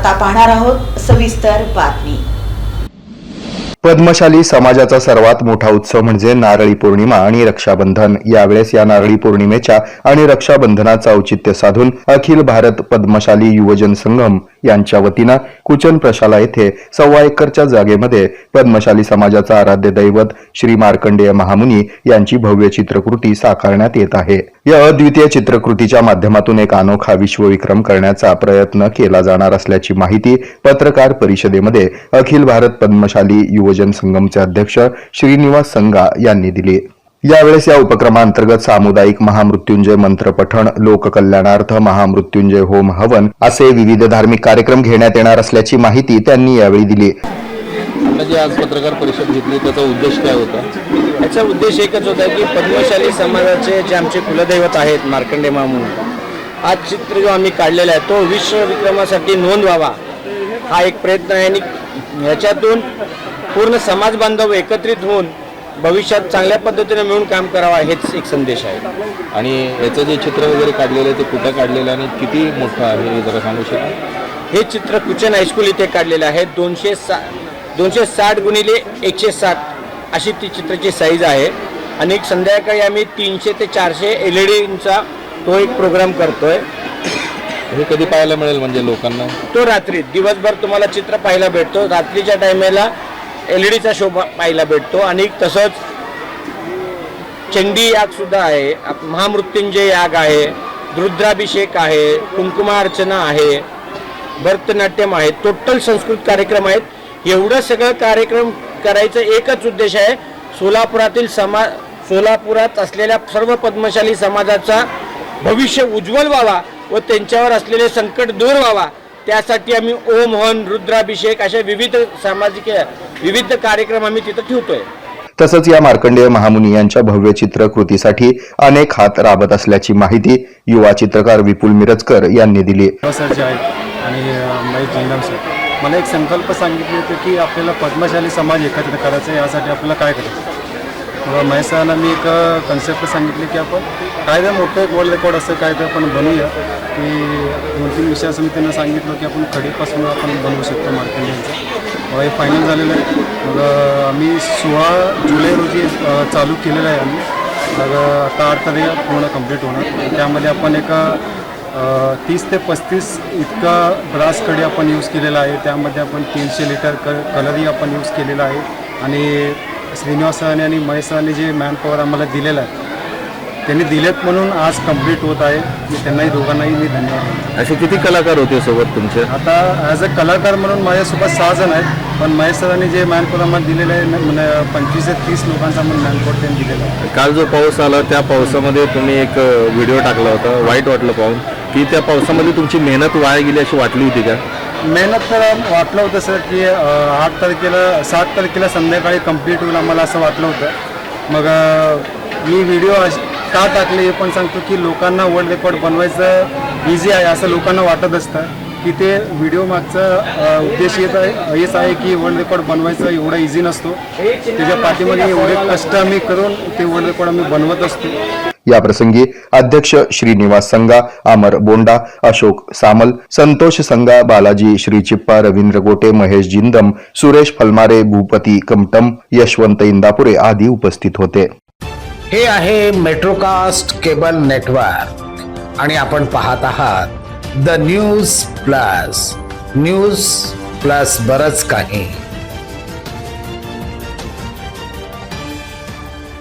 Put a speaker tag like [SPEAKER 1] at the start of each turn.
[SPEAKER 1] आता पाहणार आहोत सविस्तर बातमी.
[SPEAKER 2] पद्मशाली समाजाचा सर्वात मोठा उत्सव म्हणजे नारळी पौर्णिमा आणि रक्षाबंधन. यावेळेस या नारळी पौर्णिमेच्या आणि रक्षाबंधनाचं औचित्य साधून अखिल भारत पद्मशाली युवजन संगम यांच्या वतीनं कुचन प्रशाला येथे सव्वा एकरच्या जागेमध्ये पद्मशाली समाजाचा आराध्य दैवत श्री मार्कंडेय महामुनी यांची भव्य चित्रकृती साकारण्यात येत आहे. या अद्वितीय चित्रकृतीच्या माध्यमातून एक अनोखा विश्वविक्रम करण्याचा प्रयत्न केला जाणार असल्याची माहिती पत्रकार परिषदेमध्ये अखिल भारत पद्मशाली युवजन संगमचे अध्यक्ष श्रीनिवास संगा यांनी दिली. यावेळेस या उपक्रमांतर्गत सामुदायिक महामृत्युंजय मंत्र पठण लोककल्याणार्थ महामृत्युंजय होम हवन असे विविध धार्मिक कार्यक्रम घेण्यात येणार असल्याची माहिती त्यांनी यावेळी दिली.
[SPEAKER 3] जी आज पत्रकार परिषद घेतली त्याचा उद्देश काय होता?
[SPEAKER 4] याचा उद्देश एकच होता की पद्मशाली समाजाचे जे आमचे कुलदैवत आहेत मार्कंडे मामून हा चित्र जो आम्ही काढलेला आहे तो विश्वविक्रमासाठी नोंद व्हावा हा एक प्रयत्न आहे. आणि ह्याच्यातून पूर्ण समाज बांधव एकत्रित होऊन भविष्यात चांगल्या पद्धतीने मिळून काम करावा हेच एक संदेश आहे.
[SPEAKER 3] आणि याचं जे चित्र वगैरे काढलेलं आहे ते कुठं काढलेलं आहे आणि किती मोठं आहे हे जरा सांगू शकाल?
[SPEAKER 4] हे चित्र कुचन हायस्कूल इथे काढलेलं आहे. दोनशे सा दोनशे साठ गुणिले एकशे साठ अशी ती चित्राची साईज आहे. आणि एक संध्याकाळी आम्ही तीनशे ते चारशे एल ई डीचा तो एक प्रोग्राम करतोय.
[SPEAKER 3] हे कधी पाहायला मिळेल म्हणजे लोकांना?
[SPEAKER 4] तो रात्री. दिवसभर तुम्हाला चित्र पाहायला भेटतो. रात्रीच्या टायमेला एल ई डीचा शो पाहायला भेटतो. आणि तसंच चंडी यागसुद्धा आहे. महामृत्युंजय याग आहे. रुद्राभिषेक आहे. कुंकुमार्चना आहे. भरतनाट्यम आहे. टोटल संस्कृत कार्यक्रम आहेत. एवढं सगळं कार्यक्रम करायचं एकच उद्देश आहे. सोलापुरातील समा सोलापुरात असलेल्या सर्व पद्मशाली समाजाचा भविष्य उज्ज्वल व्हावा व त्यांच्यावर असलेले संकट दूर व्हावा. त्यासाठी आम्ही ओम हवन रुद्राभिषेक अशा विविध सामाजिक विविध कार्यक्रम आम्ही तिथं ठेवतोय.
[SPEAKER 2] तसंच या मार्कंडेय महामुनी यांच्या भव्य चित्रकृतीसाठी अनेक हात राबत असल्याची माहिती युवा चित्रकार विपुल मिरजकर यांनी दिली.
[SPEAKER 5] मला एक संकल्प सांगितले होते की आपल्याला पद्मशाली समाज एकत्र करायचा आहे यासाठी आपल्याला काय करायचं? मग महेश मी एक कन्सेप्ट सांगितली की आपण काय मोठं एक वर्ल्ड रेकॉर्ड असं काय तर आपण बनवूया. की दोन तीन विषयाचं मी त्यांना सांगितलं की आपण खडीपासून आपण बनवू शकतो मार्केटिंगचं हे फायनल झालेलं आहे. मग आम्ही सोळा जुलै रोजी चालू केलेलं आहे आम्ही. मग आता आठ तारीख पूर्ण कंप्लीट होणार. त्यामध्ये आपण एक तीस ते पस्तीस इतका ब्रास कडी आपण यूज केलेला आहे. त्यामध्ये आपण तीनशे लिटर क कलरही आपण यूज केलेला आहे. आणि श्रीनिवास सरांनी आणि महेश जे मॅनपॉवर आम्हाला दिलेलं आहे त्यांनी दिलेत म्हणून आज कंप्लीट होत आहे. मी त्यांनाही दोघांनाही मी धन्यवाद देतो.
[SPEAKER 3] असे किती कलाकार होते सोबत तुमचे?
[SPEAKER 5] आता ॲज अ कलाकार म्हणून माझ्यासोबत सहा जण आहेत पण महेश सरांनी जे मॅनपॉवर आम्हाला दिलेलं आहे न- म्हणजे पंचवीस ते तीस लोकांचा आम्हाला मॅनपॉवर त्यांनी दिलेला आहे.
[SPEAKER 3] काल जो पाऊस आला त्या पावसामध्ये तुम्ही एक व्हिडिओ टाकला होता वाईट वाटलं पाहून. की त्या पावसामध्ये तुमची मेहनत वाया गेली अशी वाटली होती का?
[SPEAKER 5] मेहनत तर वाटलं होतं सर की आठ तारखेला सात तारखेला संध्याकाळी कंप्लीट होईल आम्हाला असं वाटलं होतं. मग मी व्हिडिओ का टाकले हे पण सांगतो की लोकांना वर्ल्ड रेकॉर्ड बनवायचं इझी आहे असं लोकांना वाटत असतं. की ते व्हिडिओ मागचा उद्देश येत आहे हेच आहे की वर्ल्ड रेकॉर्ड बनवायचं एवढा इझी नसतो. त्याच्या पाठीमध्ये एवढे कष्ट आम्ही करून ते वर्ल्ड रेकॉर्ड आम्ही बनवत असतो.
[SPEAKER 2] याप्रसंगी अध्यक्ष श्रीनिवास संगा अमर बोंडा अशोक सामल संतोष संगा बालाजी श्रीचिप्पा रवींद्र गोटे महेश जिंदम सुरेश फलमारे भूपती कमटम यशवंत इंदापुरे आदी उपस्थित होते.
[SPEAKER 6] हे आहे मेट्रोकास्ट केबल नेटवर्क आणि आपण पाहत आहात the news plus news plus बरच काही.